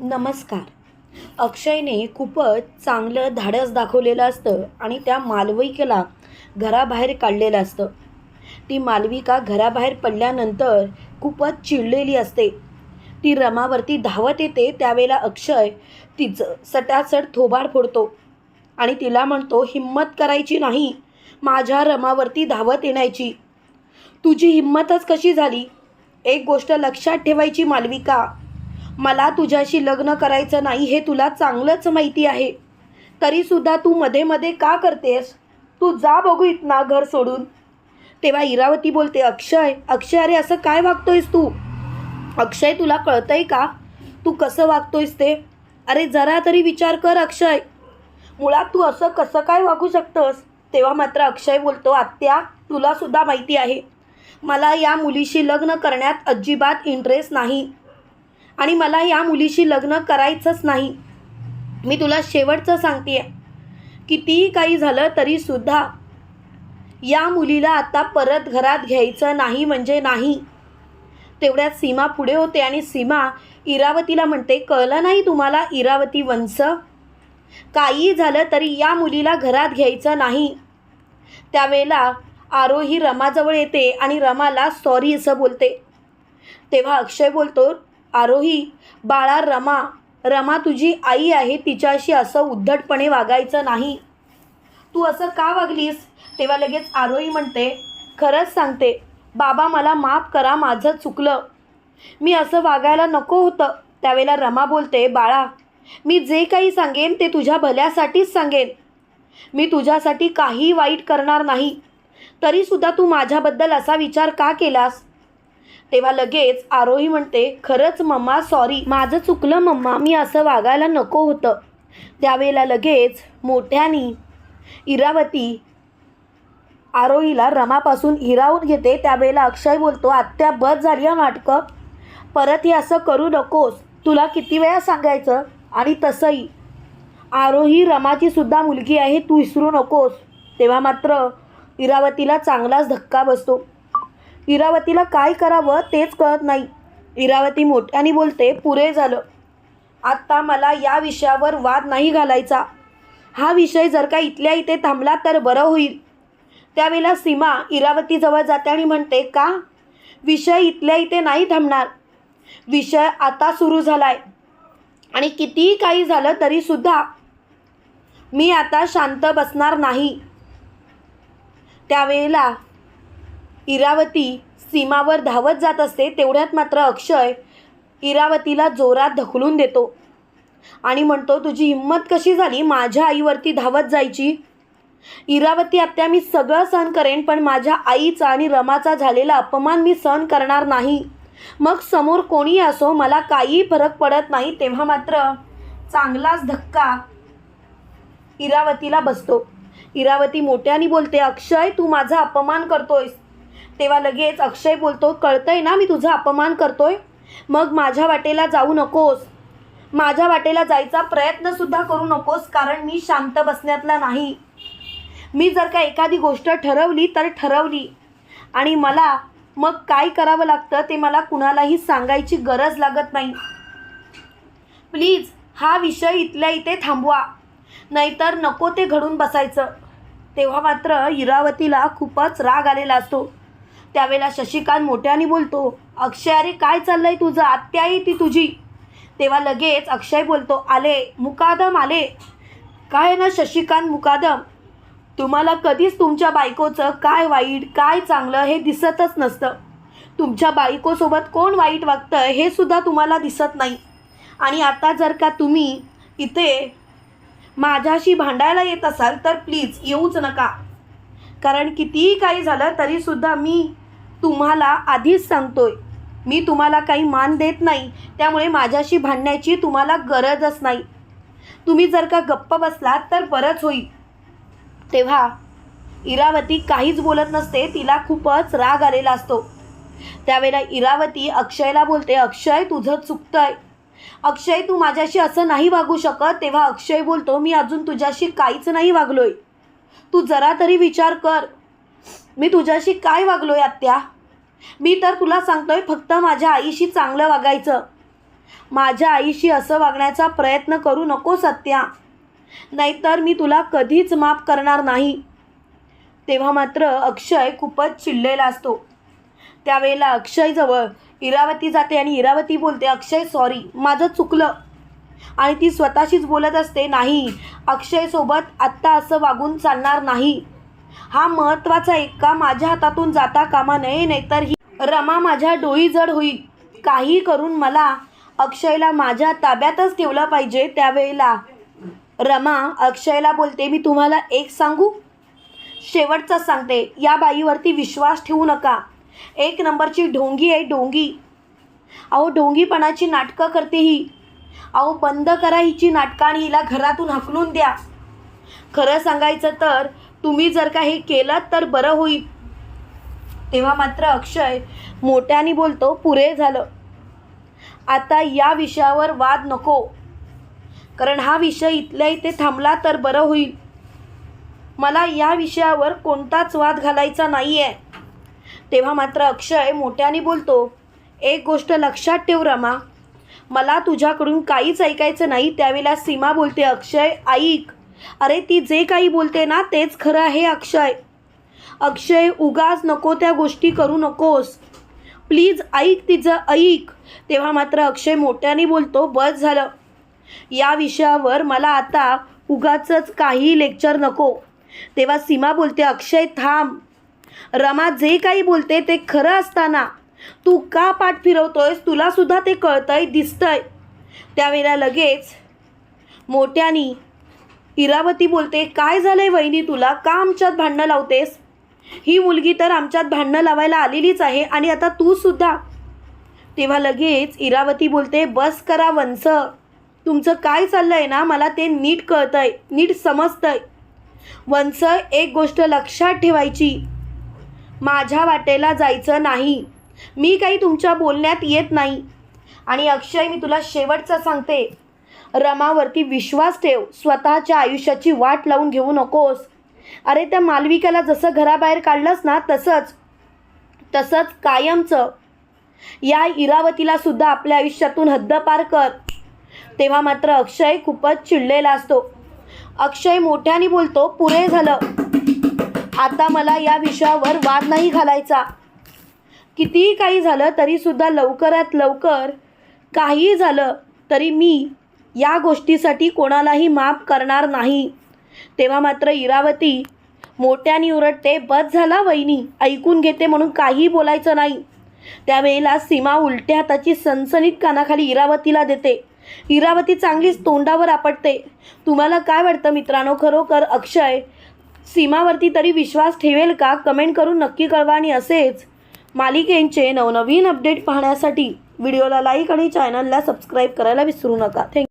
नमस्कार. अक्षयने खूपच चांगलं धाडस दाखवलेलं असतं आणि त्या मालविकेला घराबाहेर काढलेलं असतं. ती मालविका घराबाहेर पडल्यानंतर खूपच चिडलेली असते. ती रमावरती धावत येते त्यावेळेला अक्षय तिचं सटासट थोबाड फोडतो आणि तिला म्हणतो हिम्मत करायची नाही माझ्या रमावरती धावत येण्याची. तुझी हिम्मतच कशी झाली? एक गोष्ट लक्षात ठेवायची मालविका. मला तुझ्याशी लग्न करायचं नाही हे तुला चांगलंच माहिती आहे. तरीसुद्धा तू मध्ये मध्ये का करतेस? तू जा बघू इतना घर सोडून. तेव्हा इरावती बोलते अक्षय अक्षय अरे असं काय वागतोयस तू? अक्षय तुला कळतंय का? तू कसं वागतोयस ते? अरे जरा तरी विचार कर अक्षय. मुळात तू असं कसं काय वागू शकतोस? तेव्हा मात्र अक्षय बोलतो आत्या तुलासुद्धा माहिती आहे. मला या मुलीशी लग्न करण्यात अजिबात इंटरेस्ट नाही. आणि मला या मुलीशी लग्न करायचंच नाही. मी तुला शेवटचं सांगते कितीही काही झालं तरीसुद्धा या मुलीला आता परत घरात घ्यायचं नाही म्हणजे नाही. तेवढ्यात सीमा पुढे होते आणि सीमा इरावतीला म्हणते कळलं नाही तुम्हाला इरावती वंश? काही झालं तरी या मुलीला घरात घ्यायचं नाही. त्यावेळेला आरोही रमाजवळ येते आणि रमाला सॉरी असं बोलते. तेव्हा अक्षय बोलतो आरोही बाळा रमा रमा तुझी आई आहे तिच्याशी असं उद्धटपणे वागायचं नाही. तू असं का वागलीस? तेव्हा लगेच आरोही म्हणते खरंच सांगते बाबा मला माफ करा माझं चुकलं. मी असं वागायला नको होतं. त्यावेळेला रमा बोलते बाळा मी जे काही सांगेन ते तुझ्या भल्यासाठीच सांगेन. मी तुझ्यासाठी काही वाईट करणार नाही. तरीसुद्धा तू माझ्याबद्दल असा विचार का केलास? तेव्हा लगेच आरोही म्हणते खरंच मम्मा सॉरी माझं चुकलं मम्मा. मी असं वागायला नको होतं. त्यावेळेला लगेच मोठ्यानी इरावती आरोहीला रमापासून हिरावून घेते. त्यावेळेला अक्षय बोलतो आत्या बस झाली हा नाटकं. परत हे असं करू नकोस. तुला किती वेळा सांगायचं? आणि तसंही. आरोही रमाची सुद्धा मुलगी आहे तू विसरू नकोस. तेव्हा मात्र इरावतीला चांगलाच धक्का बसतो. इरावतीला काय करावं तेच कळत नाही. इरावती मोठ्याने बोलते पुरे झालं. आत्ता मला या विषयावर वाद नाही घालायचा. हा विषय जर का इथल्या इथे थांबला तर बरं होईल. त्यावेळेला सीमा इरावतीजवळ जाते आणि म्हणते का? विषय इथल्या इथे नाही थांबणार. विषय आता सुरू झाला आहे आणि कितीही काही झालं तरीसुद्धा मी आता शांत बसणार नाही. त्यावेळेला इरावती सीमावर धावत जात असते तेवढ्यात मात्र अक्षय इरावतीला जोरात ढकलून देतो. आणि म्हणतो तुझी हिंमत कशी झाली? माझ्या आईवरती धावत जायची. इरावती आत्या मी सगळं सहन करेन पण माझ्या आईचा आणि रमाचा झालेला अपमान मी सहन करणार नाही. मग समोर कोणी असो मला काही फरक पडत नाही. तेव्हा मात्र चांगलाच धक्का इरावतीला बसतो. इरावती मोठ्याने बोलते अक्षय तू माझा अपमान करतोयस. तेव्हा लगेच अक्षय बोलतो कळतंय ना मी तुझा अपमान करतोय? मग माझ्या वाटेला जाऊ नकोस. माझ्या वाटेला जायचा प्रयत्नसुद्धा करू नकोस कारण मी शांत बसण्यातला नाही. मी जर का एखादी गोष्ट ठरवली तर ठरवली. आणि मला मग काय करावं लागतं ते मला कुणालाही सांगायची गरज लागत नाही. प्लीज हा विषय इथल्या इथे थांबवा. नाहीतर नको ते घडून बसायचं. तेव्हा मात्र इरावतीला खूपच राग आलेला असतो. त्यावेळेला शशिकांत मोठ्याने बोलतो अक्षय अरे काय चाललंय तुझं? आत्या ती तुझी. तेव्हा लगेच अक्षय बोलतो आले मुकादम आले. काय ना शशिकांत मुकादम? तुम्हाला कधीच तुमच्या बायकोचं काय वाईट काय चांगलं हे दिसतच नसतं. तुमच्या बायकोसोबत कोण वाईट वागतं हे सुद्धा तुम्हाला दिसत नाही. आणि आता जर का तुम्ही इथे माझ्याशी भांडायला येत असाल तर प्लीज येऊच नका. कारण कितीही काही झालं तरीसुद्धा मी तुम्हाला आधीच सांगतोय. मी तुम्हाला काही मान देत नाही त्यामुळे माझ्याशी भांडण्याची तुम्हाला गरजच नाही. तुम्ही जर का गप्प बसलात तर बरंच होईल. तेव्हा इरावती काहीच बोलत नसते तिला खूपच राग आलेला असतो. त्यावेळेला इरावती अक्षयला बोलते अक्षय तुझं चुकतंय. अक्षय तू माझ्याशी असं नाही वागू शकत. तेव्हा अक्षय बोलतो मी अजून तुझ्याशी काहीच नाही वागलोय. तू जरा तरी विचार कर. मी तुझ्याशी काय वागलोय आत्या? मी तर तुला सांगतोय फक्त माझ्या आईशी चांगलं वागायचं. माझ्या आईशी असं वागण्याचा प्रयत्न करू नको सत्या नाहीतर मी तुला कधीच माफ करणार नाही. तेव्हा मात्र अक्षय खूपच चिडलेला असतो. त्यावेळेला अक्षयजवळ इरावती जाते आणि इरावती बोलते अक्षय सॉरी माझं चुकलं. आणि ती स्वतःशीच बोलत असते नाही अक्षयसोबत आत्ता असं वागून चालणार नाही. हा महत्त्वाचा एक्का माझ्या हातातून जाता कामा नये नाहीतर ही रमा माझ्या डोळी जड होईल. काही करून मला अक्षयला माझ्या ताब्यातच ठेवलं पाहिजे त्यावेळेला. रमा अक्षयला बोलते मी तुम्हाला एक सांगू? शेवटचं सांगते. या बाईवरती विश्वास ठेवू नका. एक नंबरची ढोंगी आहे ढोंगी. अहो ढोंगीपणाची नाटकं करते ही. अहो बंद करा हिची नाटकं आणि हिला घरातून हकलून द्या. खरं सांगायचं तर तुम्ही जर का हे केलं तर बरं होईल. तेव्हा मात्र अक्षय मोठ्याने बोलतो पुरे झालं. आता या विषयावर वाद नको. कारण हा विषय इथल्या इथे थांबला तर बरं होईल. मला या विषयावर कोणताच वाद घालायचा नाही आहे तेव्हा मात्र अक्षय मोठ्याने बोलतो एक गोष्ट लक्षात ठेव रमा. मला तुझ्याकडून काहीच ऐकायचं नाही त्यावेळेला सीमा बोलते अक्षय ऐक. अरे ती जे काही बोलते ना तेच खरं आहे अक्षय. अक्षय उगाच नको त्या गोष्टी करू नकोस. प्लीज ऐक तिचं ऐक. तेव्हा मात्र अक्षय मोठ्याने बोलतो बस झालं. या विषयावर मला आता उगाचच काही लेक्चर नको. तेव्हा सीमा बोलते अक्षय थांब. रमा जे काही बोलते ते खरं असताना तू का पाठ फिरवतोयस तुलासुद्धा ते कळतंय दिसतंय. त्यावेळेला लगेच मोठ्यानी इरावती बोलते काय झालंय वहिनी तुला? का आमच्यात भांडणं लावतेस? ही मुलगी तर आमच्यात भांडणं लावायला आलेलीच आहे आणि आता तू सुद्धा. तेव्हा लगेच इरावती बोलते बस करा वंस. तुमचं काय चाललंय ना मला ते नीट कळतंय नीट समजतंय. वंस एक गोष्ट लक्षात ठेवायची. माझ्या वाटेला जायचं नाही. मी काही तुमच्या बोलण्यात येत नाही. आणि अक्षय मी तुला शेवटचं सांगते. रमावरती विश्वास ठेव. स्वतःच्या आयुष्याची वाट लावून घेऊ नकोस. अरे त्या मालविकाला जसं घराबाहेर काढलंस ना तसंच तसंच कायमचं. या इरावतीला सुद्धा आपल्या आयुष्यातून हद्दपार कर. तेव्हा मात्र अक्षय खूपच चिडलेला असतो. अक्षय मोठ्याने बोलतो पुरे झालं. आता मला या विषयावर वाद नाही घालायचा. कितीही काही झालं तरीसुद्धा लवकरात लवकर काहीही झालं तरी मी या गोष्टीसाठी कोणालाही माफ करणार नाही. तेव्हा मात्र इरावती मोठ्याने उरटते बस झाला वहिनी ऐकून घेते म्हणून काही बोलायचं नाही. त्यावेळेला सीमा उलट्या हाताची सनसनीत कानाखाली इरावतीला देते. इरावती चांगलीच तोंडावर आपटते. तुम्हाला काय वाटतं मित्रांनो? खरोखर अक्षय सीमावरती तरी विश्वास ठेवेल का? कमेंट करून नक्की कळवा आणि असेच मालिकेंचे नवनवीन अपडेट पाहण्यासाठी व्हिडिओला लाईक आणि चॅनलला सबस्क्राईब करायला विसरू नका. थँक्यू